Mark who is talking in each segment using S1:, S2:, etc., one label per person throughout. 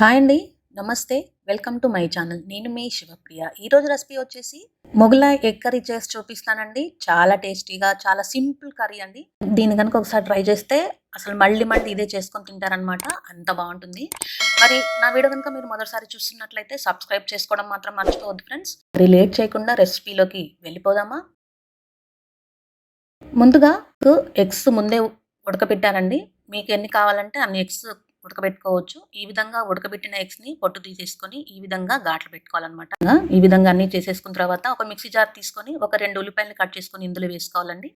S1: Hi అండి. నమస్తే. Welcome to my channel. నేను మీ శివప్రియ. ఈరోజు రెసిపీ వచ్చేసి మొగలాయ్ ఎగ్ కర్రీ చేసి చూపిస్తానండి. చాలా టేస్టీగా చాలా సింపుల్ కర్రీ అండి. దీన్ని కనుక ఒకసారి ట్రై చేస్తే అసలు మళ్ళీ మళ్ళీ ఇదే చేసుకొని తింటారనమాట అంత బాగుంటుంది. మరి నా వీడియో కనుక మీరు మొదటిసారి చూస్తున్నట్లయితే సబ్స్క్రైబ్ చేసుకోవడం మాత్రం మర్చిపోవద్దు ఫ్రెండ్స్. మరి లేట్ చేయకుండా రెసిపీలోకి వెళ్ళిపోదామా? ముందుగా ఎగ్స్ ముందే ఉడకబెట్టానండి. మీకు ఎన్ని కావాలంటే అన్ని ఎగ్స్ ఉడకబెట్టుకోవచ్చు. ఈ విధంగా ఉడకబెట్టిన ఎగ్స్ని పొట్టు తీసేసుకొని ఈ విధంగా ఘాట్లు పెట్టుకోవాలన్నమాట. ఈ విధంగా అన్ని చేసేసుకున్న తర్వాత ఒక మిక్సీ జార్ తీసుకొని ఒక రెండు ఉల్లిపాయలు కట్ చేసుకొని ఇందులో వేసుకోవాలండి.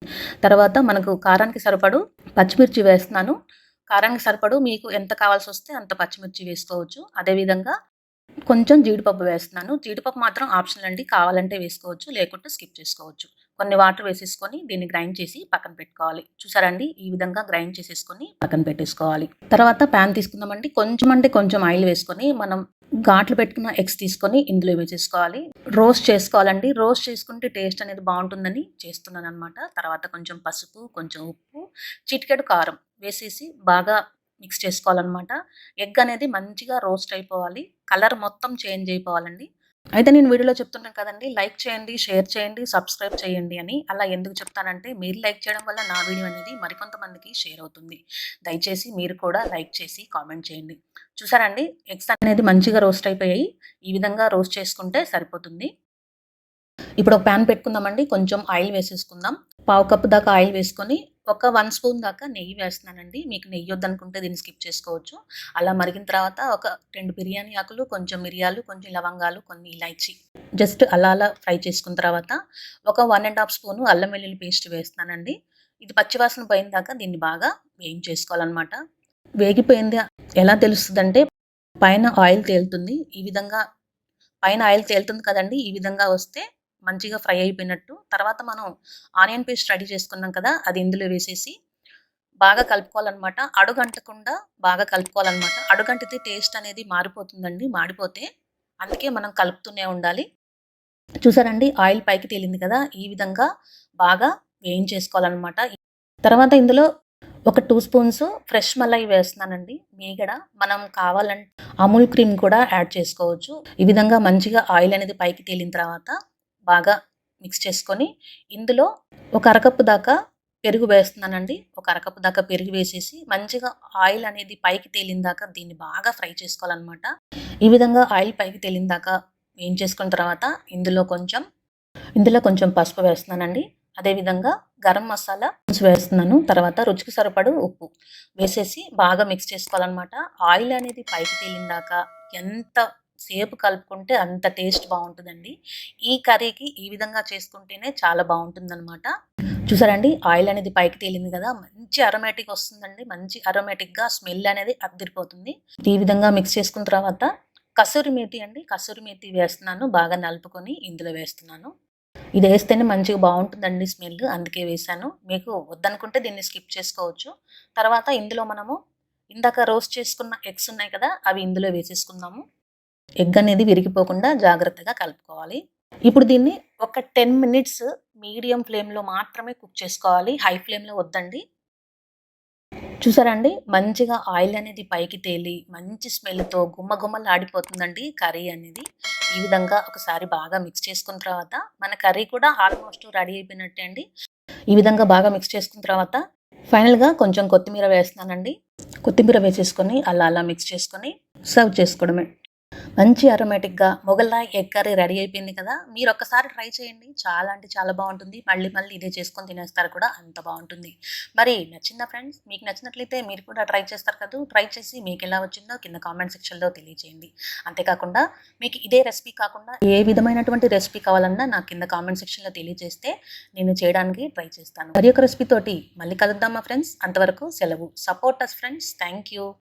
S1: తర్వాత మనకు కారానికి సరిపడు పచ్చిమిర్చి వేస్తున్నాను. కారానికి సరిపడు మీకు ఎంత కావాల్సి వస్తే అంత పచ్చిమిర్చి వేసుకోవచ్చు. అదేవిధంగా కొంచెం జీడిపప్పు వేస్తున్నాను. జీడిపప్పు మాత్రం ఆప్షనల్ అండి. కావాలంటే వేసుకోవచ్చు లేకుంటే స్కిప్ చేసుకోవచ్చు. కొన్ని వాటర్ వేసేసుకొని దీన్ని గ్రైండ్ చేసి పక్కన పెట్టుకోవాలి. చూసారండి? ఈ విధంగా గ్రైండ్ చేసేసుకొని పక్కన పెట్టేసుకోవాలి. తర్వాత ప్యాన్ తీసుకుందామండి. కొంచెం అంటే కొంచెం ఆయిల్ వేసుకొని మనం ఘాట్లు పెట్టుకున్న ఎగ్స్ తీసుకొని ఇందులో వేసేసుకోవాలి. రోస్ట్ చేసుకోవాలండి. రోస్ట్ చేసుకుంటే టేస్ట్ అనేది బాగుంటుందని చేస్తున్నాను అనమాట తర్వాత కొంచెం పసుపు కొంచెం ఉప్పు చిటికెడు కారం వేసేసి బాగా మిక్స్ చేసుకోవాలన్నమాట. ఎగ్ అనేది మంచిగా రోస్ట్ అయిపోవాలి. కలర్ మొత్తం చేంజ్ అయిపోవాలండి. అయితే నేను వీడియోలో చెప్తున్నాను కదండి లైక్ చేయండి షేర్ చేయండి సబ్స్క్రైబ్ చేయండి అని. అలా ఎందుకు చెప్తానంటే మీరు లైక్ చేయడం వల్ల నా వీడియో అనేది మరికొంతమందికి షేర్ అవుతుంది. దయచేసి మీరు కూడా లైక్ చేసి కామెంట్ చేయండి. చూసారండి? ఎగ్స్ అనేది మంచిగా రోస్ట్ అయిపోయాయి. ఈ విధంగా రోస్ట్ చేసుకుంటే సరిపోతుంది. ఇప్పుడు ఒక ప్యాన్ పెట్టుకుందామండి. కొంచెం ఆయిల్ వేసేసుకుందాం. పావు కప్పు దాకా ఆయిల్ వేసుకొని ఒక వన్ స్పూన్ దాకా నెయ్యి వేస్తున్నానండి. మీకు నెయ్యి వద్దనుకుంటే దీన్ని స్కిప్ చేసుకోవచ్చు. అలా మరిగిన తర్వాత ఒక రెండు బిర్యానీ ఆకులు కొంచెం మిరియాలు కొంచెం లవంగాలు కొన్ని ఇలాచి. జస్ట్ అలా అలా ఫ్రై చేసుకున్న తర్వాత ఒక వన్ అండ్ హాఫ్ స్పూను అల్లం వెల్లుల్లి పేస్ట్ వేస్తున్నానండి. ఇది పచ్చివాసన పోయిన దాకా దీన్ని బాగా వేయించేసుకోవాలన్నమాట వేగిపోయింది ఎలా తెలుస్తుందంటే పైన ఆయిల్ తేలుతుంది. ఈ విధంగా పైన ఆయిల్ తేలుతుంది కదండి. ఈ విధంగా వస్తే మంచిగా ఫ్రై అయిపోయినట్టు. తర్వాత మనం ఆనియన్ పేస్ట్ రెడీ చేసుకున్నాం కదా అది ఇందులో వేసేసి బాగా కలుపుకోవాలన్నమాట. అడుగంటకుండా బాగా కలుపుకోవాలన్నమాట. అడుగంటితే టేస్ట్ అనేది మారిపోతుందండి మాడిపోతే. అందుకే మనం కలుపుతూనే ఉండాలి. చూసారండి ఆయిల్ పైకి తేలింది కదా ఈ విధంగా బాగా వేయించేసుకోవాలన్నమాట. తర్వాత ఇందులో ఒక టూ స్పూన్స్ ఫ్రెష్ మలై వేస్తున్నానండి మీగడ. మనం కావాలంటే అమూల్ క్రీమ్ కూడా యాడ్ చేసుకోవచ్చు. ఈ విధంగా మంచిగా ఆయిల్ అనేది పైకి తేలిన తర్వాత బాగా మిక్స్ చేసుకొని ఇందులో ఒక అరకప్పు దాకా పెరుగు వేస్తున్నానండి. ఒక అరకప్పు దాకా పెరుగు వేసేసి మంచిగా ఆయిల్ అనేది పైకి తేలిన దాకా దీన్ని బాగా ఫ్రై చేసుకోవాలన్నమాట. ఈ విధంగా ఆయిల్ పైకి తేలిన దాకా వేయించేసుకున్న తర్వాత ఇందులో కొంచెం ఇందులో కొంచెం పసుపు వేస్తున్నానండి. అదేవిధంగా గరం మసాలా వేస్తున్నాను. తర్వాత రుచికి సరిపడు ఉప్పు వేసేసి బాగా మిక్స్ చేసుకోవాలన్నమాట. ఆయిల్ అనేది పైకి తేలిన దాకా ఎంత సేపు కలుపుకుంటే అంత టేస్ట్ బాగుంటుందండి. ఈ కర్రీకి ఈ విధంగా చేసుకుంటేనే చాలా బాగుంటుందన్నమాట. చూసారండి? ఆయిల్ అనేది పైకి తేలింది కదా? మంచి అరోమేటిక్ వస్తుందండి. మంచి అరోమేటిక్గా స్మెల్ అనేది అద్దరిపోతుంది. ఈ విధంగా మిక్స్ చేసుకున్న తర్వాత కసూరి మేతి అండి. కసూరి మేతి వేస్తున్నాను. బాగా నలుపుకొని ఇందులో వేస్తున్నాను. ఇది వేస్తేనే మంచిగా బాగుంటుందండి స్మెల్. అందుకే వేసాను మీకు వద్దనుకుంటే దీన్ని స్కిప్ చేసుకోవచ్చు. తర్వాత ఇందులో మనము ఇందాక రోస్ట్ చేసుకున్న ఎగ్స్ ఉన్నాయి కదా? అవి ఇందులో వేసేసుకుందాము. ఎగ్ అనేది విరిగిపోకుండా జాగ్రత్తగా కలుపుకోవాలి. ఇప్పుడు దీన్ని ఒక టెన్ మినిట్స్ మీడియం ఫ్లేమ్లో మాత్రమే కుక్ చేసుకోవాలి. హై ఫ్లేమ్లో వద్దండి. చూసారండి మంచిగా ఆయిల్ అనేది పైకి తేలి మంచి స్మెల్తో గుమ్మగుమ్మలు ఆడిపోతుందండి కర్రీ అనేది. ఈ విధంగా ఒకసారి బాగా మిక్స్ చేసుకున్న తర్వాత మన కర్రీ కూడా ఆల్మోస్ట్ రెడీ అయిపోయినట్టే అండి. ఈ విధంగా బాగా మిక్స్ చేసుకున్న తర్వాత ఫైనల్గా కొంచెం కొత్తిమీర వేస్తున్నానండి. కొత్తిమీర వేసేసుకొని అలా అలా మిక్స్ చేసుకొని సర్వ్ చేసుకోవడమే. మంచి అరోమేటిక్గా మొగల్లా ఎగ్ కర్రీ రెడీ అయిపోయింది కదా. మీరు ఒక్కసారి ట్రై చేయండి. చాలా అంటే చాలా బాగుంటుంది. మళ్ళీ మళ్ళీ ఇదే చేసుకొని తినేస్తారు కూడా అంత బాగుంటుంది. మరి నచ్చిందా ఫ్రెండ్స్ మీకు నచ్చినట్లయితే మీరు కూడా ట్రై చేస్తారు కదా. ట్రై చేసి మీకు ఎలా వచ్చిందో కింద కామెంట్ సెక్షన్లో తెలియజేయండి. అంతేకాకుండా మీకు ఇదే రెసిపీ కాకుండా ఏ విధమైనటువంటి రెసిపీ కావాలన్నా నాకు కింద కామెంట్ సెక్షన్లో తెలియజేస్తే నేను చేయడానికి ట్రై చేస్తాను. మరి ఒక రెసిపీ తోటి మళ్ళీ కలుద్దామా ఫ్రెండ్స్ అంతవరకు సెలవు. Support us friends thank you